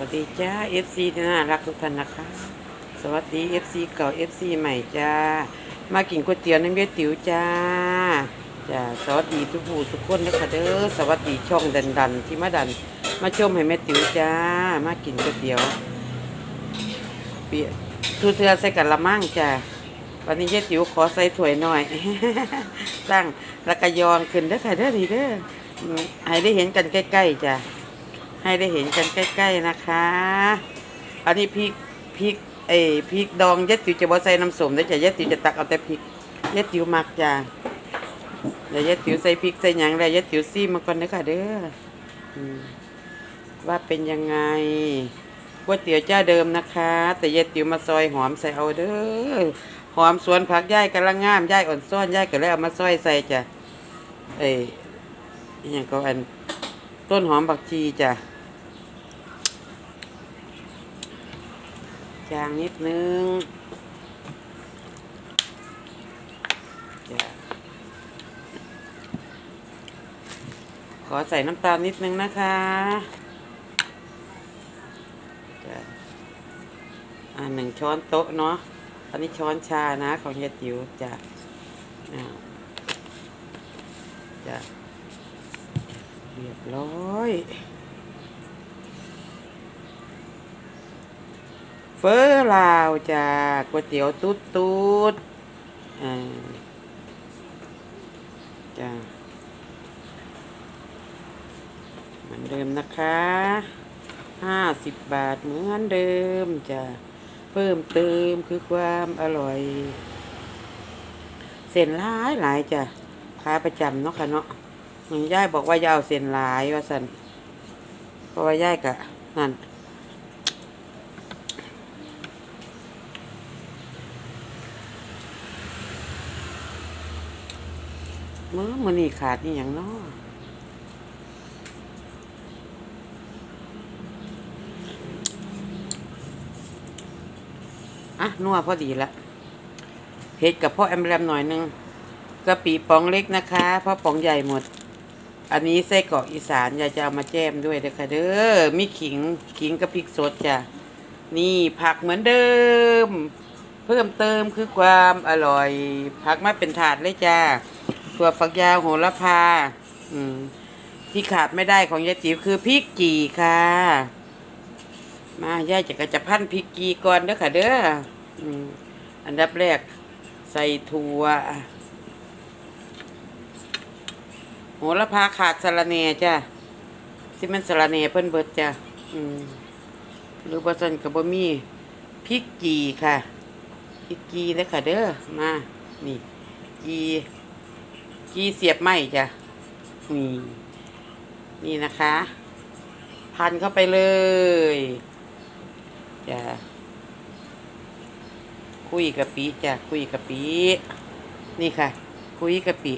วัสดีจ้า FC ที่น่ารักทุกท่านนะคะ สวัสดี FC เก่า FC ใหม่จ้า มากินก๋วยเตี๋ยวน้ำเบี้ยติ๋วจ้าจ้าสวัสดีทุกผู้ทุกคนนะคะเด้อสวัสดีช่องดันดันที่มาดัน มาชมให้แม่ติ๋วจ้า มากินก๋วยเตี๋ยวเปียทูเทือใส่กันละมั่งจ้าวันนี้เย้ติ๋วขอใส่ถ้วยหน่อยตั้งแล้วก็ยองขึ้นเด้อค่ะเด้อดีเด้อให้ได้เห็นกันใกล้ๆจ้า ให้ได้เห็นกันใกล้ ๆนะคะ อันนี้พริกพริกเอ้ยพริกดองยัดติวจะบ่ใส่น้ำส้มได้จะยัดติวจะตักเอาแต่พริกยัดติวมักจ้ะเดี๋ยวยัดติวใส่พริกใส่หยังแล้วยัดติวซี่มาก่อนเด้อค่ะเด้อว่าเป็นยังไงก๋วยเตี๋ยวเจ้าเดิมนะคะ แต่ยัดติวมาซอยหอมใส่เอาเด้อหอมสวนผักย่ายกำลังงามย่ายอ่อนซ้อนย่ายก็เลยเอามาซอยใส่จ้ะเอ้ยอหยังก็อันต้นหอมบักชีจ้ะ จางนิดนึงจ้ขอใส่น้ำตาลนิดนึงนะคะจ้อ่าหนึ่งช้อนโต๊ะเนาะอันนี้ช้อนชานะ ของเฮียติ๋วจ้ะอ่าจ้ะเรียบร้อย เฟอลาวจากก๋วยเตี๋ยวตุ๊ดตุ๊ดอ่าจ้าเหมือนเดิมนะคะห้าสิบบาทเหมือนเดิมจ้าเพิ่มเติมคือความอร่อย เส้นหลายหลายจ้ะค้าประจำเนาะค่ะเนาะอืมยายบอกว่าอย่าเอาเส้นหลายว่าสันเพราะว่ายายกะนั่น มื่อมันนี่ขาดนี่อย่างน้ออะนัวพอดีละเผ็ดกับพ่อแอมแรมหน่อยนึงกะปิป๋องเล็กนะคะพราะป๋องใหญ่หมด อันนี้ไส้กรอกอีสานอยากจะเอามาแจมด้วยเด้อค่ะเด้อมีขิงขิงกับพริกสดจ้ะนี่ผักเหมือนเดิม เพิ่มเติมคือความอร่อย ผักมาเป็นถาดเลยจ้า ถั่วฝักยาวโหระพา อืม ที่ขาดไม่ได้ของยายติ๋วคือพริกจีค่ะ มายายจะกระจะพันพริกกีก่อนเด้อค่ะ เด้ออืมอันดับแรก ใส่ถั่วโหระพาขาดสะระแหน่จ้ะสิมันสะระแหน่เพิ่นเบิดจ้ะอืมหรือบ่ซั่นก็บ่มีพริกจีค่ะพริกจีเด้อค่ะเด้อมานี่จี จีเสียบไม้จ้ะนี่นี่นะคะ พันเข้าไปเลยจ้ะคุยกะปิจ้ะคุยกะปินี่ค่ะ คุยกะปิ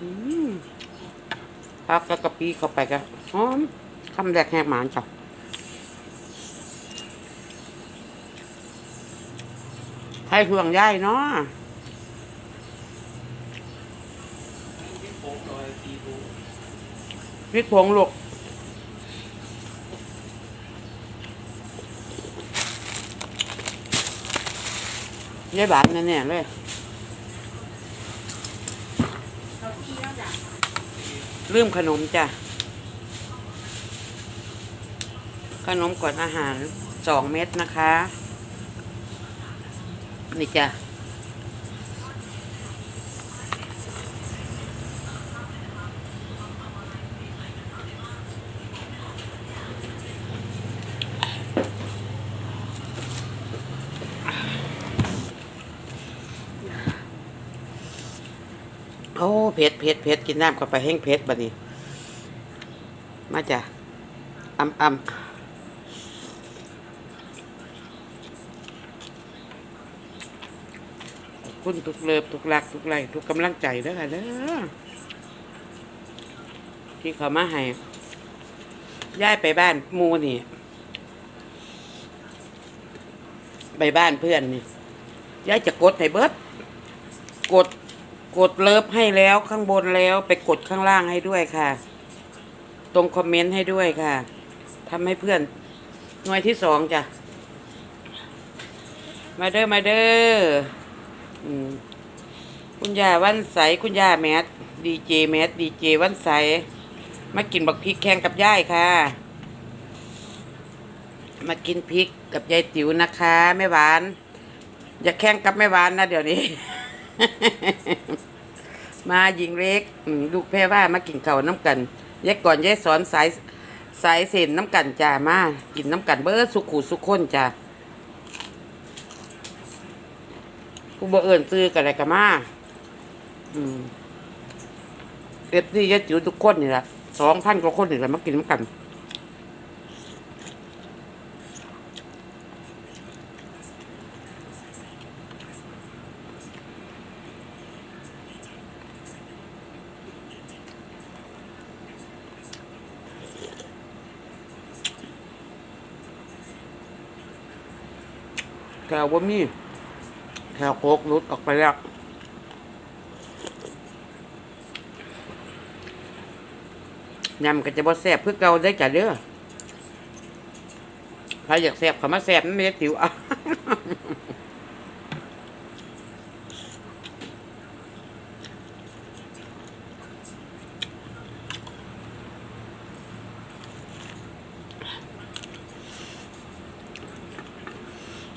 อืมพักแล้วกะปิเข้าไปก็หอมคำแรกแหกหมานจ้ะใค รห่วงย่ายเนาะพริกผงลูกยายบานแน่ๆเลยลืมขนมจ้ะ ขนมก่อนอาหารสองเม็ดนะคะ นี่จ้ะโอ้เผ็ดเผ็ดเผ็ดกินน้ำเข้าไปแห้งเผ็ดบัดนี้ มาจ้ะอ่ำอ่ำขอบ คุณทุกเลิฟทุกรักทุกไลทุกกำลังใจด้อค่ะเด้อที่เขามาให้ย้ายไปบ้านมูนี่ไปบ้านเพื่อนนี่ย้ายจะกดให้เบิดกดกดเลิฟให้แล้วข้างบนแล้ว ไปกดข้างล่างให้ด้วยค่ะ ตรงคอมเมนต์ให้ด้วยค่ะทำให้เพื่อน หน่วยที่สองจ้ะมาเด้อมาเด้อ คุณย่าวันใสคุณย่าแมทดีเจแมทดีเจวันใสมากินบักพริกแข่งกับย่ายค่ะ มากินพริกกับยายติ๋วนะคะแม่หวาน อย่าแข่งกับแม่หวานนะเดี๋ยวนี้ มาหญิงเล็กลูกแพ่ว่ามากินเข้าน้ำกันยายก่อนยายสอนสายสายเส้นน้ำกันจ้ามากินน้ำกันเบอร์สุขุสุขคนจ้า ผู้บ่เอิญซื้อกันอะไรกันมาอืมเอฟซียายจิ๋วทุกคนนี่แหละสองพันกว่าคนนี่แหละมากินน้ำกันแถวว่ามี แถวโคกรุดออกไปแล้วยำก็จะบ่แซ่บเพื่อเกาได้จ้ะเด้อใครอยากแซ่บขามาแซ่บนั่นไม่ได้ติ๋วอะ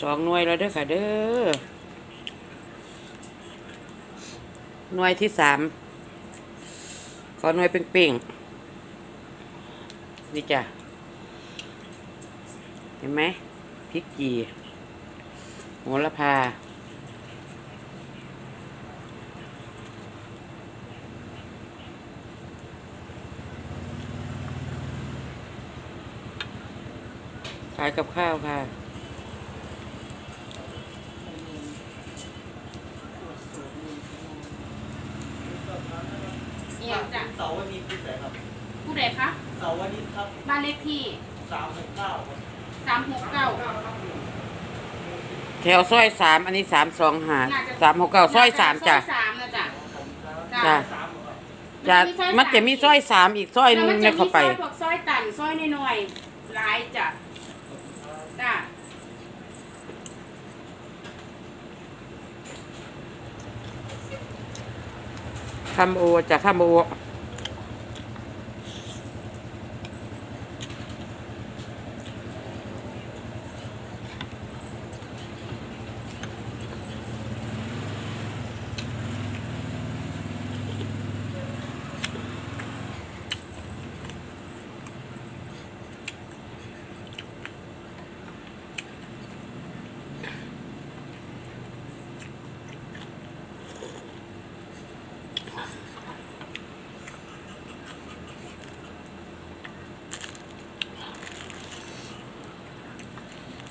สองหน่วยแล้วเด้อค่ะเด้อ หน่วยที่สามขอหน่วยเป่งๆนี่จ้ะเห็นไหมพริกจีโหระพาขายกับข้าวค่ะ เอียงจ้ะ เสาร์วันนี้ที่ไหนครับ ผู้ใดคะเสาร์วันนี้ครับบ้านเลขที่สามหนึ่งเก้าครับสามหกเก้า แถวซอยสามอันนี้สามสองหาสามหกเก้าซอยสามจ้ะ ซอยสามนะจ้ะจ้ะ สามเหรอครับจ้ะมันจะมีซอยสามอีกซอยหนึงแล้วมันเนี่จะยมีเข้าไป ซอยพวกซอยตันซอยน้อยๆหลายจ้ะจ้ะคำโอจากคำโอ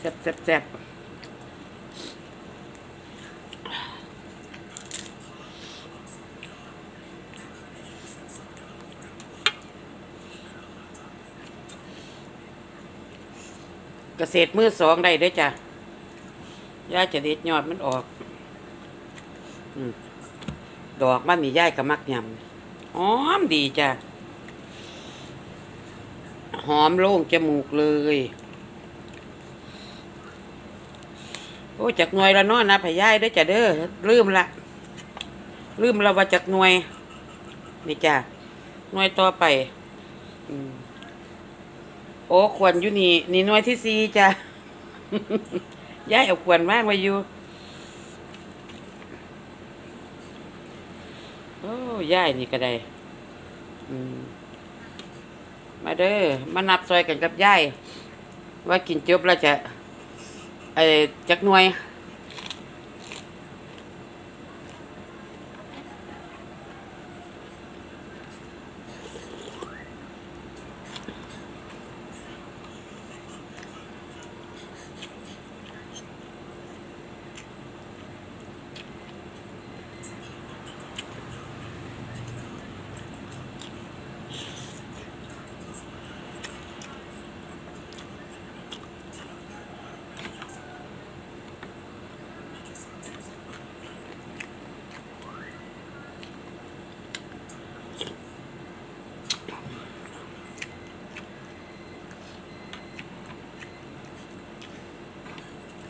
ซ่บแซ่บแซ่บเกษตรมือสองได้ด้อจ้ะย่าจะเด็ดยอดมันออกอดอกมันนี่ย่ายกับมักยำหอมดีจ้ะ หอมโล่งจมูกเลย โอ้จากหน่วยละเน้อนะพยายได้จ้ะเด้อลืมละลืมละว่าจากหน่วยนี่จ้ะหน่วยต่อไปอโอ้ควรอยู่นี่นี่หน่วยที่สี่จ้ะยายเอาควรว่างไว้อยู่โอ้ยายนี่ก็ได้มาเด้อมานับซอยกันกับยายว่ากินจบแล้วจะ ไอ้จักหน่วย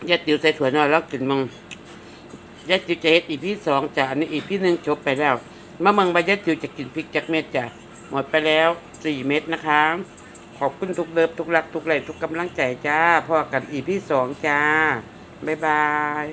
ยาติ๋วใส่ถั่วนอยแล้วกินมังยาติ๋วจะเฮ็ดอีพี่สองจ้ะอันนี้อีพี่หนึ่งจบไปแล้วมะมืองใบยาติ๋วจะกินพริกจักเม็ดจ้ะหมดไปแล้วสี่เม็ดนะคะ ขอบคุณทุกเลิฟทุกรักทุกไหลทุกกำลังใจจ้าพอกันอีพี่สองจ้าบ๊ายบาย